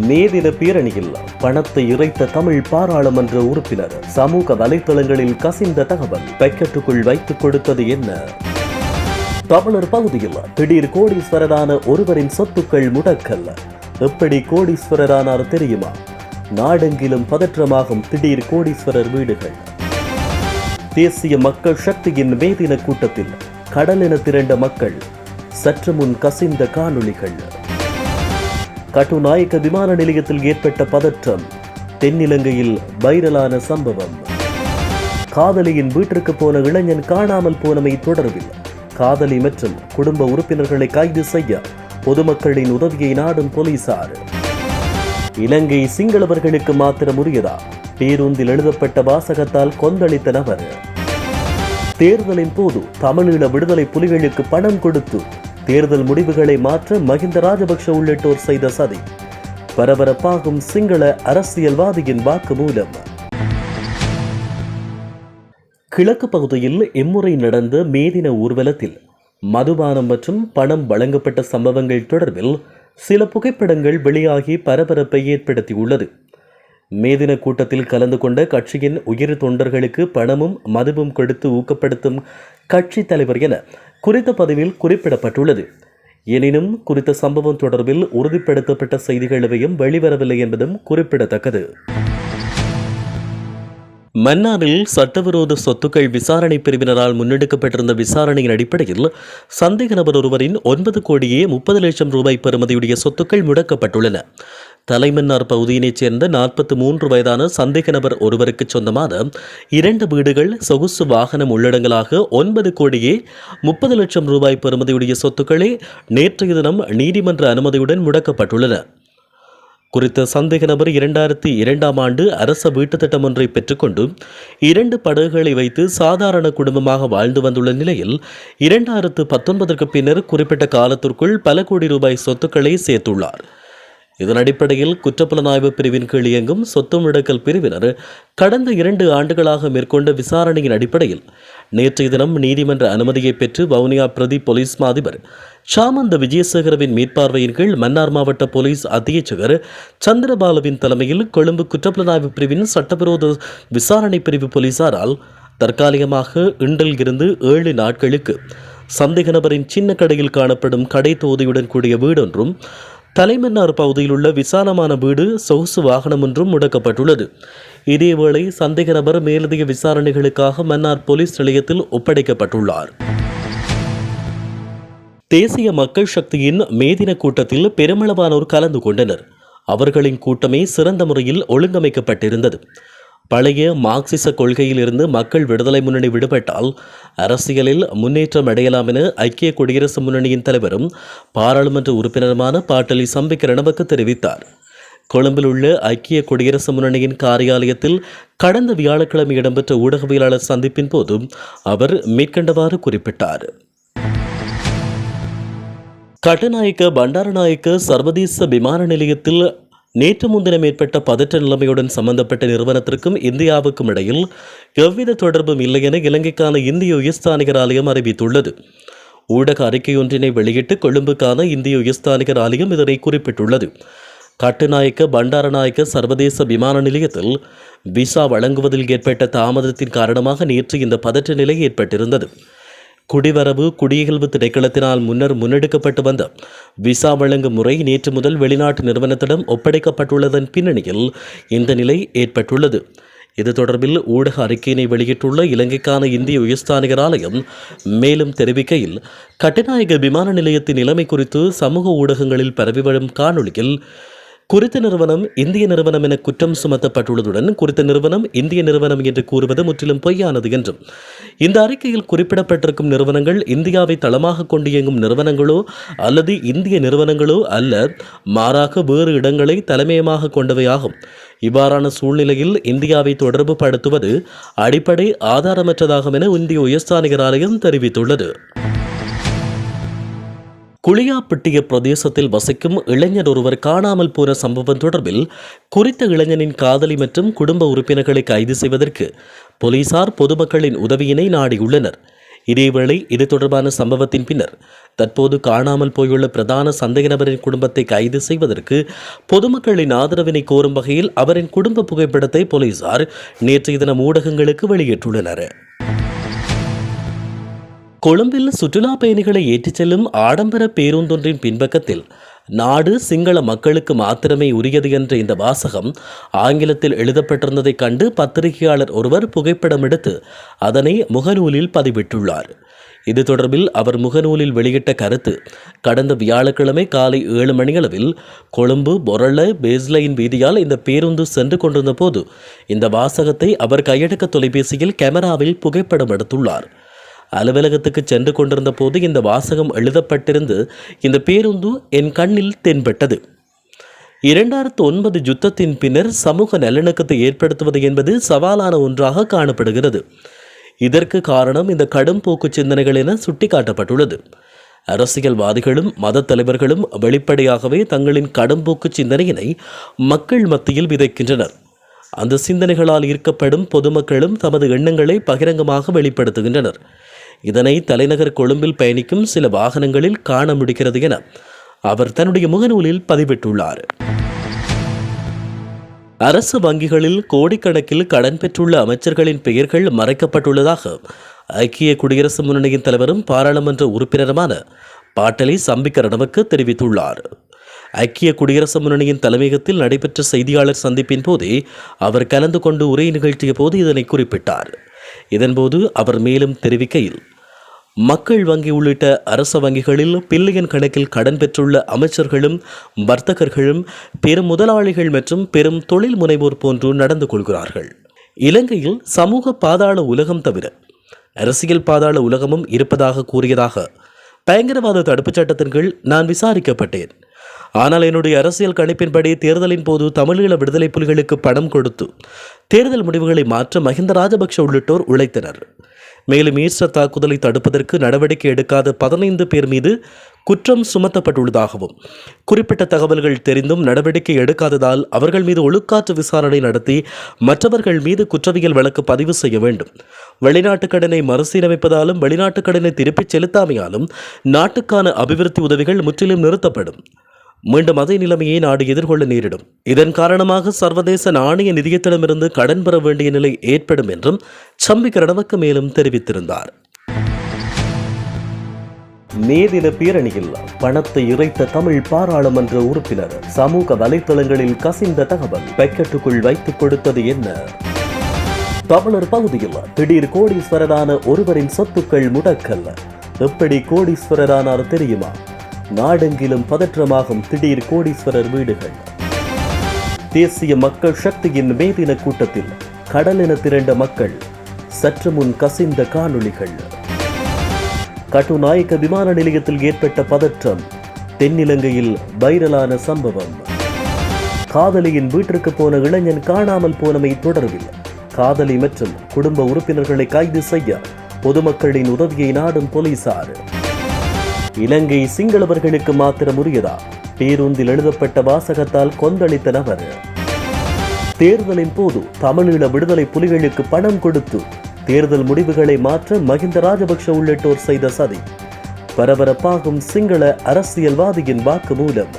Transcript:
நேதின பேரணியில் பணத்தை இறைத்த தமிழ் பாராளுமன்ற உறுப்பினர் சமூக வலைதளங்களில் கசிந்த தகவல் பெக்கெட்டுக்குள் வைத்துக் கொடுத்தது என்ன? தமிழர் பகுதியில் திடீர் கோடீஸ்வரரான ஒருவரின் சொத்துக்கள் முடக்கல். எப்படி கோடீஸ்வரரானார் தெரியுமா? நாடெங்கிலும் பதற்றமாகும் திடீர் கோடீஸ்வரர் வீடுகள். தேசிய மக்கள் சக்தியின் மேதின கூட்டத்தில் கடலென திரண்ட மக்கள் சற்று முன் கசிந்த காணொளிகள். கட்டுநாயக்க விமான நிலையத்தில் ஏற்பட்ட பதற்றம். தென்னிலங்கையில் வைரலான சம்பவம். காதலியின் வீட்டிற்கு போன இளைஞன் காணாமல் போனமை தொடர்பில் காதலி மற்றும் குடும்ப உறுப்பினர்களை கைது செய்ய பொதுமக்களின் உதவியை நாடும் போலீசார். இலங்கை சிங்களவர்களுக்கு மாத்திரம் உரியதா பேருந்தில் எழுதப்பட்ட வாசகத்தால் கொந்தளித்த நபர். தேர்தலின் போது தமிழீழ விடுதலை புலிகளுக்கு பணம் கொடுத்து தேர்தல் முடிவுகளை மாற்ற மகிந்த ராஜபக்ஷ உள்ளிட்டோர் செய்த சதி. பரபரப்பாகும் சிங்கள அரசியல்வாதியின் வாக்குமூலம் கிழக்கு பகுதியில் இம்முறை நடந்த மேதின ஊர்வலத்தில் மதுபானம் மற்றும் பணம் வழங்கப்பட்ட சம்பவங்கள் தொடர்பில் சில புகைப்படங்கள் வெளியாகி பரபரப்பை ஏற்படுத்தியுள்ளது. மேதின கூட்டத்தில் கலந்து கொண்ட கட்சியின் உயிர் தொண்டர்களுக்கு பணமும் மதுவும் கொடுத்து ஊக்கப்படுத்தும் கட்சி தலைவர் என குறித்த பதிவில் குறிப்பிடப்பட்டுள்ளது. எனினும் குறித்த சம்பவம் தொடர்பில் உறுதிப்படுத்தப்பட்ட செய்திகள் எவையும் வெளிவரவில்லை என்பதும் குறிப்பிடத்தக்கது. மன்னாரில் சட்டவிரோத சொத்துக்கள் விசாரணை பிரிவினரால் முன்னெடுக்கப்பட்டிருந்த விசாரணையின் அடிப்படையில் சந்தேக நபர் ஒருவரின் ஒன்பது கோடியே முப்பது லட்சம் ரூபாய் பெறுமதியுடைய சொத்துக்கள் முடக்கப்பட்டுள்ளன. தலைமன்னார் பகுதியினைச் சேர்ந்த நாற்பத்தி மூன்று வயதான சந்தேக நபர் ஒருவருக்கு சொந்தமான இரண்டு வீடுகள் சொகுசு வாகனம் உள்ளடங்கலாக ஒன்பது கோடியே முப்பது லட்சம் ரூபாய் பெறுமதியுடைய சொத்துக்களே நேற்றைய தினம் நீதிமன்ற அனுமதியுடன் முடக்கப்பட்டுள்ளன. குறித்த சந்தேக நபர் இரண்டாயிரத்தி இரண்டாம் ஆண்டு அரச வீட்டு திட்டம் ஒன்றை பெற்றுக்கொண்டு இரண்டு படகுகளை வைத்து சாதாரண குடும்பமாக வாழ்ந்து வந்துள்ள நிலையில் இரண்டாயிரத்து பத்தொன்பதற்கு பின்னர் குறிப்பிட்ட காலத்திற்குள் பல கோடி ரூபாய் சொத்துக்களை சேர்த்துள்ளார். இதன் அடிப்படையில் குற்றப்புலனாய்வு பிரிவின் கீழ் இயங்கும் சொத்து முடக்கல் பிரிவினர் கடந்த இரண்டு ஆண்டுகளாக மேற்கொண்ட விசாரணையின் அடிப்படையில் நேற்றைய தினம் நீதிமன்ற அனுமதியை பெற்று வவுனியா பிரதி போலீஸ் மாதிபர் சாமந்த விஜயசேகரவின் மேற்பார்வையின் கீழ் மன்னார் மாவட்ட போலீஸ் அத்தியட்சகர் சந்திரபாலுவின் தலைமையில் கொழும்பு குற்றப்புலனாய்வு பிரிவின் சட்டவிரோத விசாரணை பிரிவு போலீசாரால் தற்காலிகமாக இன்றில் இருந்து ஏழு நாட்களுக்கு சந்தேக நபரின் சின்ன கடையில் காணப்படும் கடை தொகுதியுடன் கூடிய வீடொன்றும் தலைமன்னார் பகுதியில் உள்ள விசாலமான வீடு சொகுசு வாகனம் ஒன்றும் முடக்கப்பட்டுள்ளது. இதேவேளை சந்தேக நபர் மேலதிக விசாரணைகளுக்காக மன்னார் போலீஸ் நிலையத்தில் ஒப்படைக்கப்பட்டுள்ளார். தேசிய மக்கள் சக்தியின் மேதின கூட்டத்தில் பெருமளவானோர் கலந்து கொண்டனர். அவர்களின் கூட்டமே சிறந்த முறையில் ஒழுங்கமைக்கப்பட்டிருந்தது. பழைய மார்க்சிச கொள்கையில் இருந்து மக்கள் விடுதலை முன்னணி விடுபட்டால் அரசியலில் முன்னேற்றம் அடையலாம் என ஐக்கிய குடியரசு முன்னணியின் தலைவரும் பாராளுமன்ற உறுப்பினருமான பாட்டலி சம்பிக்க ரணவக்கு தெரிவித்தார். கொழும்பில் உள்ள ஐக்கிய குடியரசு முன்னணியின் காரியாலயத்தில் கடந்த வியாழக்கிழமை இடம்பெற்ற ஊடகவியலாளர் சந்திப்பின் போதும் அவர் மேற்கண்டவாறு குறிப்பிட்டார். கட்டநாயக்க பண்டாரநாயக்க சர்வதேச விமான நிலையத்தில் நேற்று முன்தினம் ஏற்பட்ட பதற்ற நிலைமையுடன் சம்பந்தப்பட்ட நிறுவனத்திற்கும் இந்தியாவுக்கும் இடையில் எவ்வித தொடர்பும் இல்லை என இலங்கைக்கான இந்திய உயர்ஸ்தானிகர் ஆலயம் அறிவித்துள்ளது. ஊடக அறிக்கையொன்றினை வெளியிட்டு கொழும்புக்கான இந்திய உயர்ஸ்தானிகர் ஆலயம் இதனை குறிப்பிட்டுள்ளது. கட்டுநாயக்க பண்டாரநாயக்க சர்வதேச விமான நிலையத்தில் விசா வழங்குவதில் ஏற்பட்ட தாமதத்தின் காரணமாக நேற்று இந்த பதற்ற நிலை ஏற்பட்டிருந்தது. குடிவரவு குடியகழ்வு திணைக்களத்தினால் முன்னர் முன்னெடுக்கப்பட்டு வந்த விசா வழங்கும் முறை நேற்று முதல் வெளிநாட்டு நிறுவனத்திடம் ஒப்படைக்கப்பட்டுள்ளதன் பின்னணியில் இந்த நிலை ஏற்பட்டுள்ளது. இது தொடர்பில் ஊடக அறிக்கையினை வெளியிட்டுள்ள இலங்கைக்கான இந்திய உயர்ஸ்தானிகர் ஆலயம் மேலும் தெரிவிக்கையில் கட்டுநாயக விமான நிலையத்தின் நிலைமை குறித்து சமூக ஊடகங்களில் பரவி வரும் காணொளியில் குறித்த நிறுவனம் இந்திய நிறுவனம் என குற்றம் சுமத்தப்பட்டுள்ளதுடன் குறித்த நிறுவனம் இந்திய நிறுவனம் என்று கூறுவது முற்றிலும் பொய்யானது என்றும். இந்த அறிக்கையில் குறிப்பிடப்பட்டிருக்கும் நிறுவனங்கள் இந்தியாவை தளமாக கொண்டு இயங்கும் நிறுவனங்களோ அல்லது இந்திய நிறுவனங்களோ அல்ல மாறாக வேறு இடங்களை தலைமையமாக கொண்டவையாகும். இவ்வாறான சூழ்நிலையில் இந்தியாவை தொடர்பு படுத்துவது அடிப்படை ஆதாரமற்றதாகும் என இந்திய உயர்ஸ்தானிகர் ஆலயம் தெரிவித்துள்ளது. குளியாப்பட்டிய பிரதேசத்தில் வசிக்கும் இளைஞர் ஒருவர் காணாமல் போன சம்பவம் தொடர்பில் குறித்த இளைஞனின் காதலி மற்றும் குடும்ப உறுப்பினர்களை கைது செய்வதற்கு போலீசார் பொதுமக்களின் உதவியினை நாடியுள்ளனர். இதேவேளை இது தொடர்பான சம்பவத்தின் பின்னர் தற்போது காணாமல் போயுள்ள பிரதான சந்தேக நபரின் குடும்பத்தை கைது செய்வதற்கு பொதுமக்களின் ஆதரவினை கோரும் வகையில் அவரின் குடும்ப புகைப்படத்தை போலீசார் நேற்றைய தினம் ஊடகங்களுக்கு வெளியிட்டுள்ளனர். கொழும்பில் சுற்றுலா பயணிகளை ஏற்றிச் செல்லும் ஆடம்பர பேருந்தொன்றின் பின்பக்கத்தில் நாடு சிங்கள மக்களுக்கு மாத்திரமே உரியது என்ற இந்த வாசகம் ஆங்கிலத்தில் எழுதப்பட்டிருந்ததைக் கண்டு பத்திரிகையாளர் ஒருவர் புகைப்படம் எடுத்து அதனை முகநூலில் பதிவிட்டுள்ளார். இது தொடர்பில் அவர் முகநூலில் வெளியிட்ட கருத்து கடந்த வியாழக்கிழமை காலை ஏழு மணியளவில் கொழும்பு பொரள பேஸ்லைன் வீதியால் இந்த பேருந்து சென்று கொண்டிருந்த போது இந்த வாசகத்தை அவர் கையடக்க தொலைபேசியில் கேமராவில் புகைப்படம் எடுத்துள்ளார். அலுவலகத்துக்கு சென்று கொண்டிருந்த போது இந்த வாசகம் எழுதப்பட்டிருந்து இந்த பேருந்து என் கண்ணில் தென்பட்டது. இரண்டாயிரத்து ஒன்பது யுத்தத்தின் பின்னர் சமூக நல்லிணக்கத்தை ஏற்படுத்துவது என்பது சவாலான ஒன்றாக காணப்படுகிறது. இதற்கு காரணம் இந்த கடும் போக்கு சிந்தனைகள் என சுட்டிக்காட்டப்பட்டுள்ளது. அரசியல்வாதிகளும் மத தலைவர்களும் வெளிப்படையாகவே தங்களின் கடும்போக்கு சிந்தனையினை மக்கள் மத்தியில் விதைக்கின்றனர். அந்த சிந்தனைகளால் ஈர்க்கப்படும் பொதுமக்களும் தமது எண்ணங்களை பகிரங்கமாக வெளிப்படுத்துகின்றனர். இதனை தலைநகர் கொழும்பில் பயணிக்கும் சில வாகனங்களில் காண முடிகிறது என அவர் தன்னுடைய முகநூலில் பதிவிட்டுள்ளார். அரசு வங்கிகளில் கோடிக்கணக்கில் கடன் பெற்றுள்ள அமைச்சர்களின் பெயர்கள் மறைக்கப்பட்டுள்ளதாக ஐக்கிய குடியரசு முன்னணியின் தலைவரும் பாராளுமன்ற உறுப்பினருமான பாட்டலி சம்பிக்கரணவுக்கு தெரிவித்துள்ளார். ஐக்கிய குடியரசு முன்னணியின் தலைமையகத்தில் நடைபெற்ற செய்தியாளர் சந்திப்பின் போதே அவர் கலந்து கொண்டு உரை நிகழ்த்திய போது இதனை குறிப்பிட்டார். இதன்போது அவர் மேலும் தெரிவிக்கையில் மக்கள் வங்கி உள்ளிட்ட அரச வங்கிகளில் பில்லியன் கணக்கில் கடன் பெற்றுள்ள அமைச்சர்களும் வர்த்தகர்களும் பெரும் முதலாளிகள் மற்றும் பெரும் தொழில் முனைவோர் போன்று நடந்து கொள்கிறார்கள். இலங்கையில் சமூக பாதாள உலகம் தவிர அரசியல் பாதாள உலகமும் இருப்பதாக கூறியதாக பயங்கரவாத தடுப்புச் சட்டத்தின் கீழ் நான் விசாரிக்கப்பட்டேன். ஆனால் என்னுடைய அரசியல் கணிப்பின்படி தேர்தலின் போது தமிழீழ விடுதலை புலிகளுக்கு பணம் கொடுத்து தேர்தல் முடிவுகளை மாற்ற மஹிந்த ராஜபக்ஷ உள்ளிட்டோர் உழைத்தனர். மேலும் ஈஸ்டர் தாக்குதலை தடுப்பதற்கு நடவடிக்கை எடுக்காத பதினைந்து பேர் மீது குற்றம் சுமத்தப்பட்டுள்ளதாகவும் குறிப்பிட்ட தகவல்கள் தெரிந்தும் நடவடிக்கை எடுக்காததால் அவர்கள் மீது ஒழுக்காற்று விசாரணை நடத்தி மற்றவர்கள் மீது குற்றவியல் வழக்கு பதிவு செய்ய வேண்டும். வெளிநாட்டு கடனை மறுசீரமைப்பதாலும் வெளிநாட்டு கடனை திருப்பிச் செலுத்தாமையாலும் நாட்டுக்கான அபிவிருத்தி உதவிகள் முற்றிலும் நிறுத்தப்படும். மீண்டும் அதே நிலைமையை நாடு எதிர்கொள்ள நேரிடும். இதன் காரணமாக சர்வதேச நாணய நிதியத்திடமிருந்து கடன் பெற வேண்டிய நிலை ஏற்படும் என்றும் சம்பிக் ரணவக்க மேலும் தெரிவித்திருந்தார். மே பேரணியில் பணத்தை இறைத்த தமிழ் பாராளுமன்ற உறுப்பினர் சமூக வலைத்தளங்களில் கசிந்த தகவல் பெக்கெட்டுக்குள் வைத்துக் கொடுத்தது என்ன? தமிழர் பகுதியில் திடீர் கோடீஸ்வரரான ஒருவரின் சொத்துக்கள் முடக்கல். எப்படி கோடீஸ்வரரானார் தெரியுமா? நாடெங்கிலும் பதற்றமாகும் திடீர் கோடீஸ்வரர் வீடுகள். தேசிய மக்கள் சக்தியின் மேதின கூட்டத்தில் கடலென திரண்ட மக்கள் சற்று முன் கசிந்த காணொளிகள். கட்டுநாயக்க விமான நிலையத்தில் ஏற்பட்ட பதற்றம் தென்னிலங்கையில் வைரலான சம்பவம். காதலியின் வீட்டிற்கு போன இளைஞன் காணாமல் போனமை தொடர்பில் காதலி மற்றும் குடும்ப உறுப்பினர்களை கைது செய்ய பொதுமக்களின் உதவியை நாடும் போலீசார். இலங்கை சிங்களவர்களுக்கு மாத்திரம் உரியதா பேருந்தில் எழுதப்பட்ட வாசகத்தால் கொந்தளித்த நபர். தேர்தலின் போது தமிழீழ விடுதலை புலிகளுக்கு பணம் கொடுத்து தேர்தல் முடிவுகளை மாற்ற மகிந்த ராஜபக்ஷ உள்ளிட்டோர் செய்த சதி. பரபரப்பாகும் சிங்கள அரசியல்வாதியின் வாக்குமூலம்